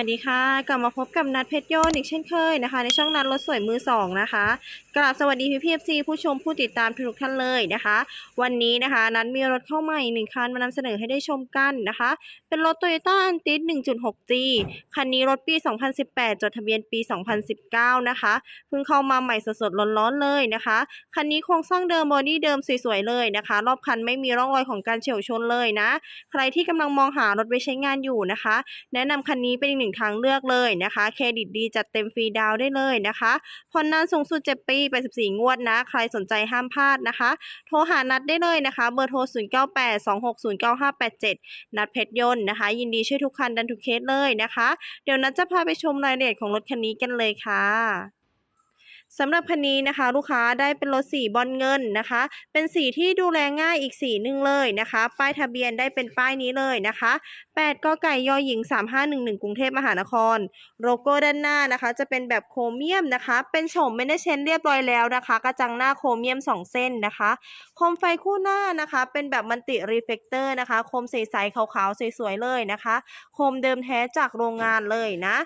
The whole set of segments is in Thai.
สวัสดีค่ะ กลับมาพบกับนัดเพชรโยนอีกเช่นเคยนะคะ ในช่องนัดรถสวยมือสองนะคะกราบสวัสดีพี่พีเอฟซีผู้ชมผู้ติดตามทุกท่านเลยนะคะ วันนี้นะคะนัดมีรถเข้าใหม่หนึ่งคันมานำเสนอให้ได้ชมกันนะคะ เป็นรถ Toyota a n t i s 1.6G คันนี้รถปี 2018 จดทะเบียนปี 2019 นะคะเพิ่งเข้ามาใหม่สดๆร้อนๆเลยนะคะ คันนี้โครงสร้างเดิมบอดี้เดิมสวยๆเลยนะคะ รอบคันไม่มีร่องรอยของการเฉี่ยวชนเลยนะ ใครที่กำลังมองหารถไว้ใช้งานอยู่นะคะ แนะนำคันนี้เป็นอีกหนึ่งทางเลือกเลยนะคะ เครดิตดีจัดเต็มฟรีดาวได้เลยนะคะผ่อนนานสูงสุด 7 ปี ไป 14 งวดนะ ใครสนใจห้ามพลาดนะคะ โทรหานัดได้เลยนะคะ เบอร์โทร 0982609587 นัดเพชรยนต์นะคะ ยินดีช่วยทุกคันดันทุกเคสเลยนะคะ เดี๋ยวนัดจะพาไปชมรายละเอียดของรถคันนี้กันเลยค่ะ สำหรับคันนี้นะคะ ลูกค้าได้เป็นรถสีบอลเงินนะคะ เป็นสีที่ดูแลง่ายอีกสีหนึ่งเลยนะคะ ป้ายทะเบียนได้เป็นป้ายนี้เลยนะคะ8กไก่ยอหญิง 3511 กรุงเทพมหานคร โลโก้ด้านหน้านะคะ จะเป็นแบบโครเมียมนะคะ เป็นโฉมไม่ได้เชนเรียบร้อยแล้วนะคะ กระจังหน้าโครเมียม 2 เส้นนะคะโคมไฟคู่หน้านะคะ เป็นแบบมันติรีเฟกเตอร์นะคะ โคมใสๆขาวๆสวยๆเลยนะคะ โคมเดิมแท้จากโรงงานเลยนะ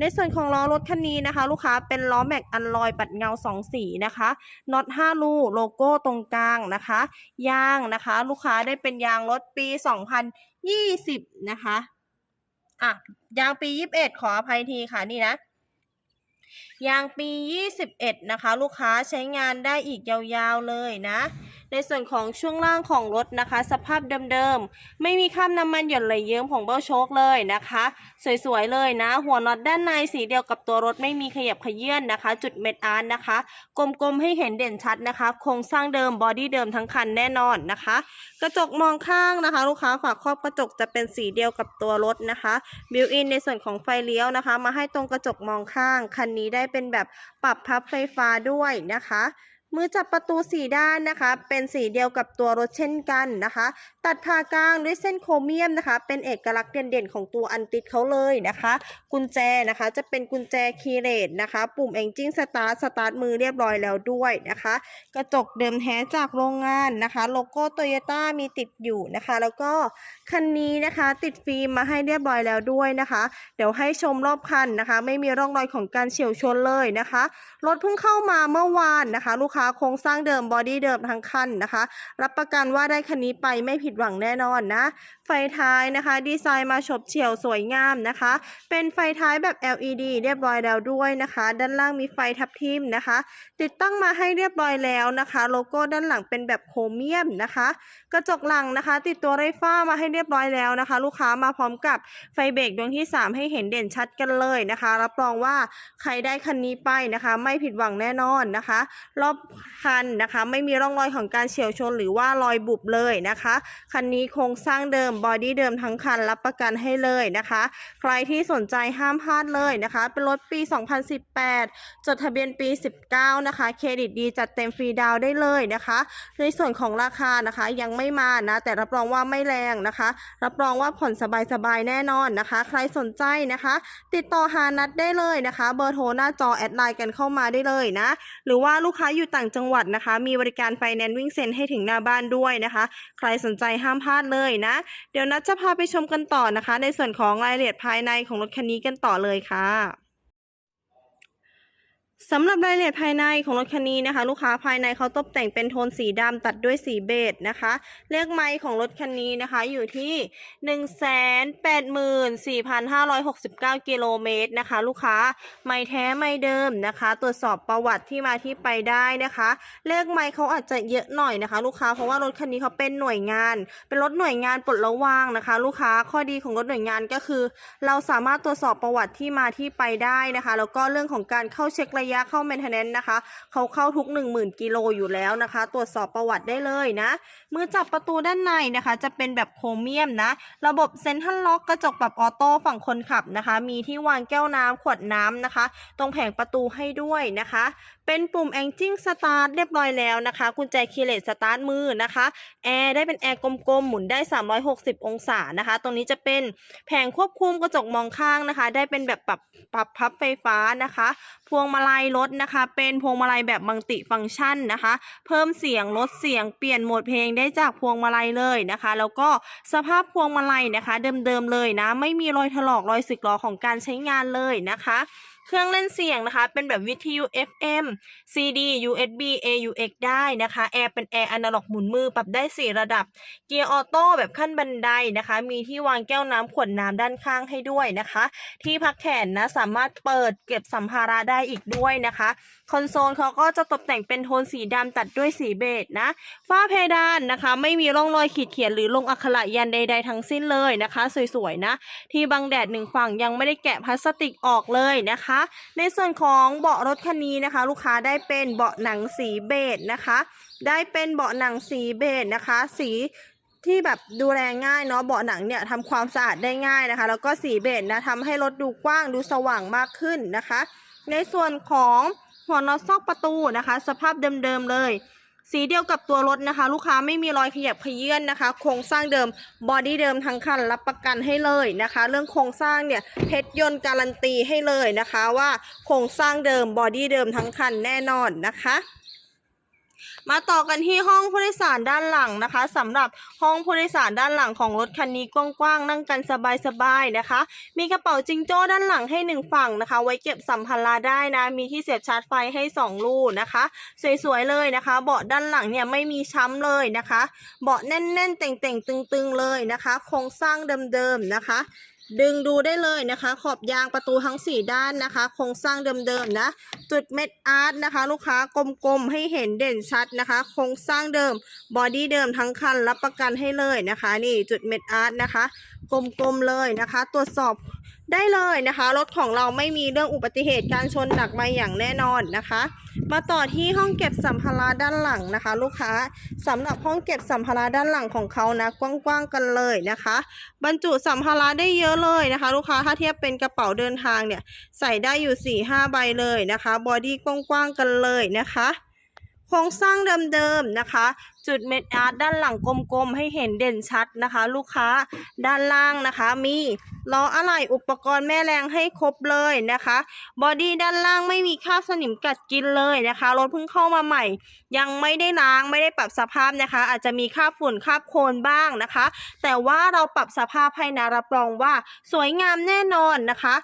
ในส่วนของล้อรถคันนี้นะคะ ลูกค้าเป็นล้อแม็กอันลอยปัดเงา 2 สีนะคะน็อต5รูโลโก้ตรงกลางนะคะยางนะคะ ลูกค้าได้เป็นยางรถปี 2020 นะคะอะยางปี 21 ขออภัยทีค่ะนี่นะยางปี 21 นะคะ ลูกค้าใช้งานได้อีกยาวๆเลยนะ ในส่วนของช่วงล่างของรถนะคะ สภาพเดิมๆ ไม่มีคราบน้ำมันหย่อนไหลเยิ้มของเบ้าโชคเลยนะคะ สวยๆเลยนะ หัวน็อตด้านในสีเดียวกับตัวรถไม่มีขยับขยื่นนะคะ จุดเม็ดอาร์ตนะคะ กลมๆให้เห็นเด่นชัดนะคะ โครงสร้างเดิมบอดี้เดิมทั้งคันแน่นอนนะคะ กระจกมองข้างนะคะ ลูกค้าฝาครอบกระจกจะเป็นสีเดียวกับตัวรถนะคะบิวอินในส่วนของไฟเลี้ยวนะคะ มาให้ตรงกระจกมองข้าง คันนี้ได้เป็นแบบปรับพับไฟฟ้าด้วยนะคะ มือจับประตูสีด้านนะคะ เป็นสีเดียวกับตัวรถเช่นกันนะคะ ตัดผ่ากลางด้วยเส้นโครเมียมนะคะ เป็นเอกลักษณ์เด่นๆของตัวอันติดเขาเลยนะคะ กุญแจนะคะจะเป็นกุญแจคีเลสนะคะ ปุ่มเอนจิ้งสตาร์ทสตาร์ทมือเรียบร้อยแล้วด้วยนะคะ กระจกเดิมแท้จากโรงงานนะคะ โลโก้โตโยต้ามีติดอยู่นะคะ แล้วก็คันนี้นะคะติดฟิล์มมาให้เรียบร้อยแล้วด้วยนะคะ เดี๋ยวให้ชมรอบคันนะคะ ไม่มีร่องรอยของการเฉียวชนเลยนะคะรถเพิ่งเข้ามาเมื่อวานนะคะ ลูกค้าโครงสร้างเดิมบอดี้เดิมทั้งคันนะคะ รับประกันว่าได้คันนี้ไปไม่ผิดหวังแน่นอนนะ ไฟท้ายนะคะ ดีไซน์มาฉบเฉี่ยวสวยงามนะคะ เป็นไฟท้ายแบบ LED เรียบร้อยแล้วด้วยนะคะ ด้านล่างมีไฟทับทิมนะคะ ติดตั้งมาให้เรียบร้อยแล้วนะคะ โลโก้ด้านหลังเป็นแบบโครเมียมนะคะ กระจกหลังนะคะ ติดตัวไรฟ้ามาให้เรียบร้อยแล้วนะคะ ลูกค้ามาพร้อมกับไฟเบรกดวงที่ 3 ให้เห็นเด่นชัดกันเลยนะคะ รับรองว่าใครได้คันนี้ไปนะคะ ไม่ผิดหวังแน่นอนนะคะ รอบคันนะคะไม่มีร่องรอยของการเฉียวชนหรือว่ารอยบุบเลยนะคะคันนี้โครงสร้างเดิมบอดี้เดิมทั้งคันรับประกันให้เลยนะคะ ใครที่สนใจห้ามพลาดเลยนะคะ เป็นรถปี 2018 จดทะเบียนปี 19 นะคะ เครดิตดีจัดเต็มฟรีดาวได้เลยนะคะ ในส่วนของราคานะคะยังไม่มานะ แต่รับรองว่าไม่แรงนะคะ รับรองว่าผ่อนสบายๆแน่นอนนะคะ ใครสนใจนะคะ ติดต่อหานัดได้เลยนะคะ เบอร์โทรหน้าจอแอดไลน์กันเข้ามาได้เลยนะ หรือว่าลูกค้าอยู่ต่างางจังหวัดนะคะ มีบริการไฟแนนซ์วิ่งเซ็นให้ถึงหน้าบ้านด้วยนะคะ ใครสนใจห้ามพลาดเลยนะ เดี๋ยวนัดจะพาไปชมกันต่อนะคะ ในส่วนของรายละเอียดภายในของรถคันนี้กันต่อเลยค่ะ สำหรับรายละเอียดภายในของรถคันนี้นะคะ ลูกค้าภายในเขาตกแต่งเป็นโทนสีดำตัดด้วยสีเบจนะคะ เลขไมล์ของรถคันนี้นะคะอยู่ที่ 184,569 กิโลเมตรนะคะ ลูกค้าไม่แท้ไม่เดิมนะคะ ตรวจสอบประวัติที่มาที่ไปได้นะคะ เลขไมล์เขาอาจจะเยอะหน่อยนะคะ ลูกค้าเพราะว่ารถคันนี้เขาเป็นหน่วยงาน เป็นรถหน่วยงานปลดระวางนะคะ ลูกค้าข้อดีของรถหน่วยงานก็คือ เราสามารถตรวจสอบประวัติที่มาที่ไปได้นะคะ แล้วก็เรื่องของการเข้าเช็คระยะเข้า maintenance นะคะ เขาเข้าทุก 10,000 กิโลอยู่แล้วนะคะ ตรวจสอบประวัติได้เลยนะ มือจับประตูด้านในนะคะ จะเป็นแบบโครเมียมนะ ระบบเซ็นทรัลล็อกกระจกปรับออโต้ฝั่งคนขับนะคะ มีที่วางแก้วน้ำขวดน้ำนะคะ ตรงแผงประตูให้ด้วยนะคะ เป็นปุ่ม engine start เรียบร้อยแล้วนะคะ กุญแจคีย์เลสสตาร์ทมือนะคะแอร์ได้เป็นแอร์กลมๆ หมุนได้ 360 องศานะคะ ตรงนี้จะเป็นแผงควบคุมกระจกมองข้างนะคะ ได้เป็นแบบปรับปรับพับไฟฟ้านะคะ พวงมาลัยรถนะคะ เป็นพวงมาลัยแบบมัลติฟังก์ชันนะคะ เพิ่มเสียงลดเสียงเปลี่ยนโหมดเพลงได้จากพวงมาลัยเลยนะคะ แล้วก็สภาพพวงมาลัยนะคะ เดิมๆเลยนะ ไม่มีรอยถลอกรอยสึกหรอของการใช้งานเลยนะคะ เครื่องเล่นเสียงนะคะ เป็นแบบวิทยุ FM CD USB AUX ได้นะคะแอร์เป็นแอร์อนาล็อกหมุนมือปรับได้ 4 ระดับ เกียร์ออโต้แบบขั้นบันไดนะคะ มีที่วางแก้วน้ำขวดน้ำด้านข้างให้ด้วยนะคะ ที่พักแขนนะ สามารถเปิดเก็บสัมภาระได้อีกด้วยนะคะ คอนโซลเขาก็จะตกแต่งเป็นโทนสีดำตัดด้วยสีเบจนะ ฝ้าเพดานนะคะ ไม่มีร่องรอยขีดเขียนหรือลงอักขระยันใด ๆ ทั้งสิ้นเลยนะคะ สวยๆนะ ที่บังแดดหนึ่งฝั่งยังไม่ได้แกะพลาสติกออกเลยนะคะในส่วนของเบาะรถคันนี้นะคะ ลูกค้าได้เป็นเบาะหนังสีเบจนะคะ ได้เป็นเบาะหนังสีเบจนะคะ สีที่แบบดูแลง่ายเนาะเบาะหนังเนี่ยทำความสะอาดได้ง่ายนะคะ แล้วก็สีเบจนะทำให้รถดูกว้างดูสว่างมากขึ้นนะคะ ในส่วนของหัวนอตซอกประตูนะคะ สภาพเดิมๆเลย สีเดียวกับตัวรถนะคะ ลูกค้าไม่มีรอยขยับขยื่นนะคะ โครงสร้างเดิมบอดี้เดิมทั้งคันรับประกันให้เลยนะคะ เรื่องโครงสร้างเนี่ยเพชรยนต์การันตีให้เลยนะคะว่าโครงสร้างเดิมบอดี้เดิมทั้งคันแน่นอนนะคะ มาต่อกันที่ห้องผู้โดยสารด้านหลังนะคะสำหรับห้องผู้โดยสารด้านหลังของรถคันนี้กว้างๆนั่งกันสบายๆนะคะ มีกระเป๋าจิงโจ้ด้านหลังให้หนึ่งฝั่งนะคะ ไว้เก็บสัมภาระได้นะ มีที่เสียบชาร์จไฟให้สองลูกนะคะ สวยๆเลยนะคะ เบาะด้านหลังเนี่ยไม่มีช้ำเลยนะคะ เบาะแน่นๆเต่งๆตึงๆเลยนะคะ โครงสร้างเดิมๆนะคะ ดึงดูได้เลยนะคะ ขอบยางประตูทั้ง 4 ด้านนะคะ โครงสร้างเดิมๆนะ จุดเม็ดอาร์ตนะคะ ลูกค้ากลมๆให้เห็นเด่นชัดนะคะ โครงสร้างเดิมบอดี้เดิมทั้งคันรับประกันให้เลยนะคะ นี่จุดเม็ดอาร์ตนะคะ กลมๆเลยนะคะ ตรวจสอบ ได้เลยนะคะ รถของเราไม่มีเรื่องอุบัติเหตุการชนหนักมาอย่างแน่นอนนะคะ มาต่อที่ห้องเก็บสัมภาระด้านหลังนะคะ ลูกค้าสำหรับห้องเก็บสัมภาระด้านหลังของเขานะกว้างๆกันเลยนะคะ บรรจุสัมภาระได้เยอะเลยนะคะ ลูกค้าถ้าเทียบเป็นกระเป๋าเดินทางเนี่ยใส่ได้อยู่4ี่ห้าใบเลยนะคะบอดี้กว้างๆกันเลยนะคะ โครงสร้างเดิมๆนะคะ จุดเม็ดอาร์ตด้านหลังกลมๆ ให้เห็นเด่นชัดนะคะ ลูกค้าด้านล่างนะคะ มีล้ออะไหล่อุปกรณ์แม่แรงให้ครบเลยนะคะบอดี้ด้านล่างไม่มีคราบสนิมกัดกินเลยนะคะรถเพิ่งเข้ามาใหม่ ยังไม่ได้ล้างไม่ได้ปรับสภาพนะคะ อาจจะมีคราบฝุ่นคราบโคลนบ้างนะคะ แต่ว่าเราปรับสภาพให้นะรับรองว่าสวยงามแน่นอนนะคะ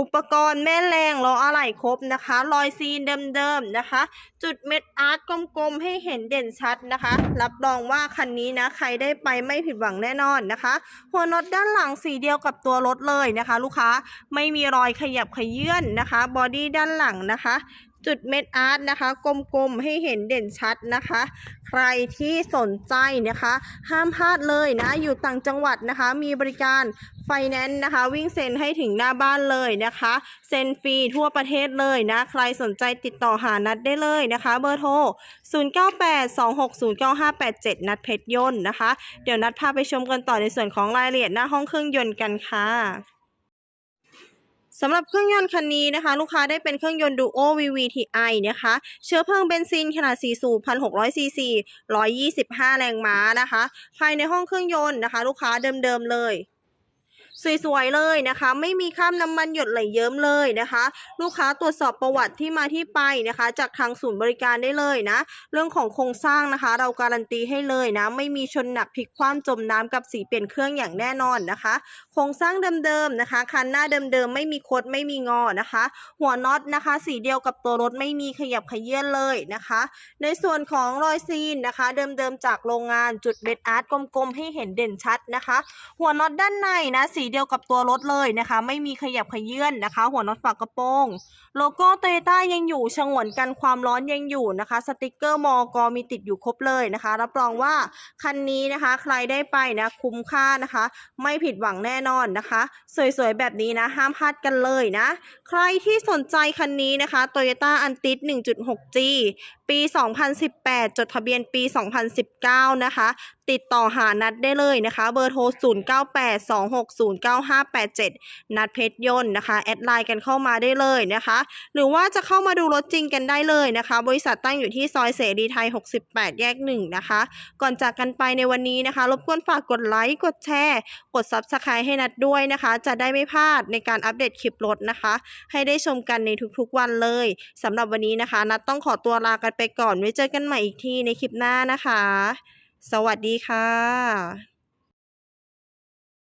อุปกรณ์แม่แรงล้ออะไหล่ครบนะคะ รอยซีนเดิมๆนะคะ จุดเม็ดอาร์ตกลมๆให้เห็นเด่นชัดนะคะ รับรองว่าคันนี้นะใครได้ไปไม่ผิดหวังแน่นอนนะคะ หัวน็อตด้านหลังสีเดียวกับตัวรถเลยนะคะ ลูกค้าไม่มีรอยขยับขยื่นนะคะ บอดี้ด้านหลังนะคะ จุดเม็ดอาร์ตนะคะ กลมๆให้เห็นเด่นชัดนะคะ ใครที่สนใจนะคะ ห้ามพลาดเลยนะ อยู่ต่างจังหวัดนะคะ มีบริการไฟแนนซ์นะคะ วิ่งเซ็นให้ถึงหน้าบ้านเลยนะคะ เซ็นฟรีทั่วประเทศเลยนะ ใครสนใจติดต่อหานัดได้เลยนะคะ เบอร์โทร 0982609587 นัดเพชรยนต์นะคะ เดี๋ยวนัดพาไปชมกันต่อในส่วนของรายละเอียดหน้าห้องเครื่องยนต์กันค่ะ สำหรับเครื่องยนต์คันนี้นะคะ ลูกค้าได้เป็นเครื่องยนต์ Duo VVTi นะคะ เชื้อเพลิงเบนซินขนาด 4 สูบ 1,600 ซีซี 125 แรงม้านะคะ ภายในห้องเครื่องยนต์นะคะ ลูกค้าเดิมๆเลย สวยๆเลยนะคะ ไม่มีคราบน้ำมันหยดไหลเยิ้มเลยนะคะ ลูกค้าตรวจสอบประวัติที่มาที่ไปนะคะ จากทางศูนย์บริการได้เลยนะ เรื่องของโครงสร้างนะคะ เราการันตีให้เลยนะ ไม่มีชนหนักพลิกคว่ำจมน้ำกับสีเปลี่ยนเครื่องอย่างแน่นอนนะคะ โครงสร้างเดิมๆนะคะ คันหน้าเดิมๆไม่มีคดไม่มีงอนะคะ หัวน็อตนะคะ สีเดียวกับตัวรถไม่มีขยับขยื่นเลยนะคะ ในส่วนของรอยซีนนะคะ เดิมๆจากโรงงานจุดเบ็ดอาร์ตกลมๆให้เห็นเด่นชัดนะคะ หัวน็อตด้านในนะสีีเดียวกับตัวรถเลยนะคะ ไม่มีขยับขยื่นนะคะ หัวน็อตฝากระโปรงโลโก้โตโยต้ายังอยู่ฉงวนกันความร้อนยังอยู่นะคะ สติกเกอร์มอกมีติดอยู่ครบเลยนะคะ รับรองว่าคันนี้นะคะ ใครได้ไปนะคุ้มค่านะคะ ไม่ผิดหวังแน่นอนนะคะ สวยๆ แบบนี้นะ ห้ามพลาดกันเลยนะ ใครที่สนใจคันนี้นะคะ Toyota a n t i s 1.6G ปี 2018 จดทะเบียนปี 2019 นะคะ ติดต่อหานัดได้เลยนะคะ เบอร์โทร 098260 09587 นัดเพชรยนต์นะคะ แอดไลน์กันเข้ามาได้เลยนะคะ หรือว่าจะเข้ามาดูรถจริงกันได้เลยนะคะ บริษัทตั้งอยู่ที่ซอยเสรีไทย 68 แยก 1 นะคะ ก่อนจากกันไปในวันนี้นะคะ รบกวนฝากกดไลค์ กดแชร์ กด Subscribe ให้นัดด้วยนะคะ จะได้ไม่พลาดในการอัปเดตคลิปรถนะคะ ให้ได้ชมกันในทุกๆวันเลยสำหรับวันนี้นะคะ นัดต้องขอตัวลากันไปก่อนไว้เจอกันใหม่อีกทีในคลิปหน้านะคะ สวัสดีค่ะ